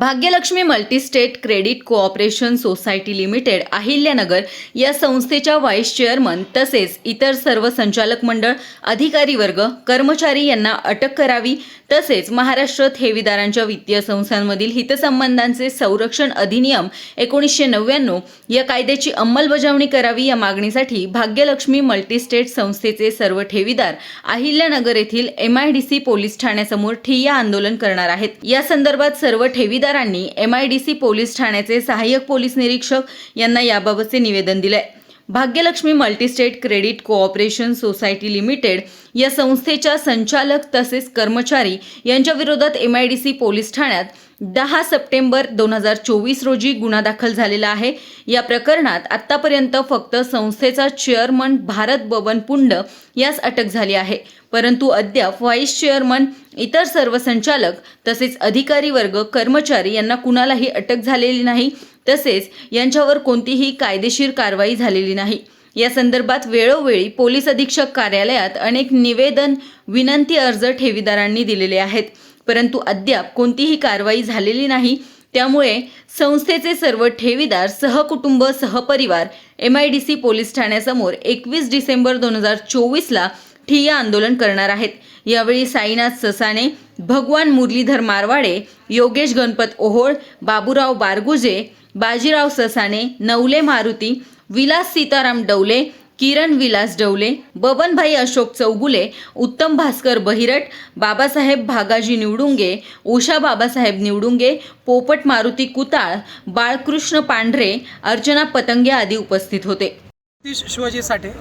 Bhagyalakshmi multistate credit cooperation society limited Ahilyanagar या संस्थेच्या vice chairman तसेच इतर सर्व संचालक मंडळ अधिकारी वर्ग कर्मचारी यांना अटक करावी. तसेच महाराष्ट्र ठेवीदारांच्या वित्तीय संस्थांमधील हितसंबंधांचे संरक्षण अधिनियम एकोणीसशे नव्याण्णव या कायद्याची अंमलबजावणी करावी या मागणीसाठी भाग्यलक्ष्मी मल्टीस्टेट संस्थेचे सर्व ठेवीदार अहिल्यानगर येथील एमआयडीसी पोलीस ठाण्यासमोर ठिय्या आंदोलन करणार आहेत. या संदर्भात सर्व ठेवीदार ठेवीदारांनी एमआयडीसी पोलीस ठाण्याचे सहाय्यक पोलीस निरीक्षक यांना याबाबतचे निवेदन दिलंय. Bhagyalakshmi multistate credit cooperation society limited या संस्थेच्या संचालक तसेच कर्मचारी यांच्या विरोधात सी पोलीस ठाण्यात दहा सप्टेंबर दोन हजार चोवीस रोजी गुन्हा दाखल झालेला आहे. या प्रकरणात आत्तापर्यंत फक्त संस्थेचा चेअरमन भारत बबन पुंड यास अटक झाली आहे. परंतु अद्याप व्हाईस चेअरमन इतर सर्व संचालक तसेच अधिकारी वर्ग कर्मचारी यांना कुणालाही अटक झालेली नाही. तसेच यांच्यावर कोणतीही कायदेशीर कारवाई झालेली नाही. या संदर्भात वेळोवेळी पोलीस अधीक्षक कार्यालयात अनेक निवेदन विनंती अर्ज ठेवीदारांनी दिलेले आहेत. परंतु अद्याप कोणतीही कारवाई झालेली नाही. त्यामुळे संस्थेचे सर्व ठेवीदार सहकुटुंब सहपरिवार M I D C police ठाण्यासमोर एकवीस डिसेंबर दोन हजार चोवीसला ठिय्या आंदोलन करणार आहेत. यावेळी साईनाथ ससाणे भगवान मुरलीधर मारवाडे योगेश गणपत ओहोळ बाबूराव बारगुजे बाजीराव ससाणे नवले मारुती विलास सीताराम डवले किरण विलास डवले बबनभाई अशोक चौगुले उत्तम भास्कर बहिरट बाबासाहेब भागाजी निवडुंगे उषा बाबासाहेब निवडुंगे पोपट मारुती कुताळ बाळकृष्ण पांढरे अर्चना पतंगे आदी उपस्थित होते. शिवाजी साठे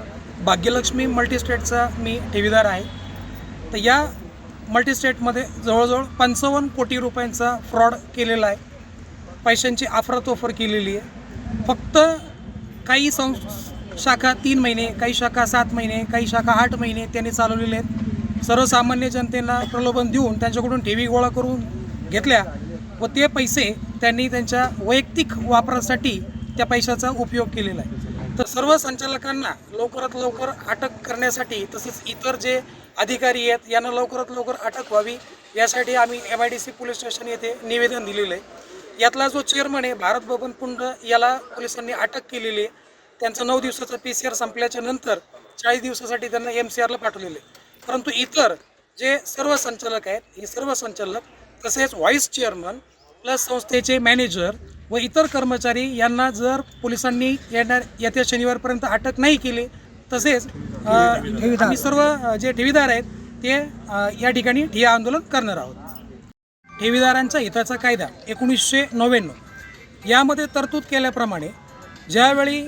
भाग्यलक्ष्मी मल्टीस्टेटचा मी ठेवीदार आहे. तर या मल्टीस्टेटमध्ये जवळजवळ पंचावन्न कोटी रुपयांचा फ्रॉड केलेला आहे. पैशांची अफरातोफर केलेली आहे. फक्त काही सं शाखा तीन महिने काही शाखा सात महिने काही शाखा आठ महिने त्यांनी चालवलेले आहेत. सर्वसामान्य जनतेला प्रलोभन देऊन त्यांच्याकडून ठेवी गोळा करून घेतल्या व ते पैसे त्यांनी त्यांच्या वैयक्तिक वापरासाठी त्या पैशाचा उपयोग केलेला आहे. तर सर्व संचालकांना लवकरात लवकर अटक करण्यासाठी तसेच इतर जे अधिकारी आहेत यांना लवकरात लवकर अटक व्हावी. यासाठी आम्ही M I D C police station येथे निवेदन दिलेलं आहे. यातला जो चेअरमन आहे भारत बबन पुंड याला पोलिसांनी अटक केलेली आहे. त्यांचं नऊ दिवसाचं पी सी आर संपल्याच्या नंतर चाळीस दिवसासाठी त्यांना एम सी आरला पाठवलेलं परंतु इतर जे सर्व संचालक आहेत हे सर्व संचालक तसेच व्हाईस चेअरमन प्लस संस्थेचे मॅनेजर व इतर कर्मचारी यांना जर पोलिसांनी येणार येत्या शनिवारपर्यंत अटक नाही केली तसेच आम्ही सर्व जे ठेवीदार आहेत ते या ठिकाणी ठिय्या आंदोलन करणार आहोत. ठेवीदारांचा हिताचा कायदा एकोणीसशे नव्याण्णव. यामध्ये तरतूद केल्याप्रमाणे ज्यावेळी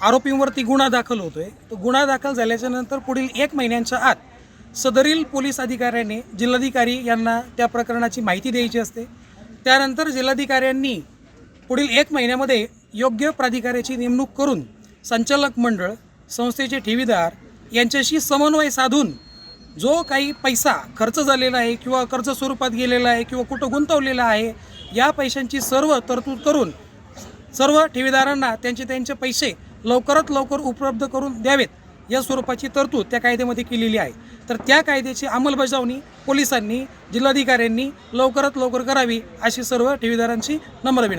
आरोपींवरती गुन्हा दाखल होतोय तो गुन्हा दाखल झाल्याच्यानंतर पुढील एक महिन्यांच्या आत सदरील पोलीस अधिकाऱ्यांनी जिल्हाधिकारी यांना त्या प्रकरणाची माहिती द्यायची असते. त्यानंतर जिल्हाधिकाऱ्यांनी पुढील एक महिन्यामध्ये योग्य प्राधिकाऱ्याची नेमणूक करून संचालक मंडळ संस्थेचे ठेवीदार यांच्याशी समन्वय साधून जो काही पैसा खर्च झालेला आहे किंवा कर्ज स्वरूपात गेलेला आहे किंवा कुठं गुंतवलेला आहे या पैशांची सर्व तरतूद करून सर्व ठेवीदारांना त्यांचे त्यांचे पैसे लवकरात लवकर उपलब्ध करून द्यावेत या स्वरूपाची तरतूद त्या कायद्यामध्ये केलेली आहे. तर त्या कायद्याची अंमलबजावणी पोलिसांनी जिल्हाधिकाऱ्यांनी लवकरात लवकर करावी अशी सर्व ठेवीदारांची नम्र विनंती.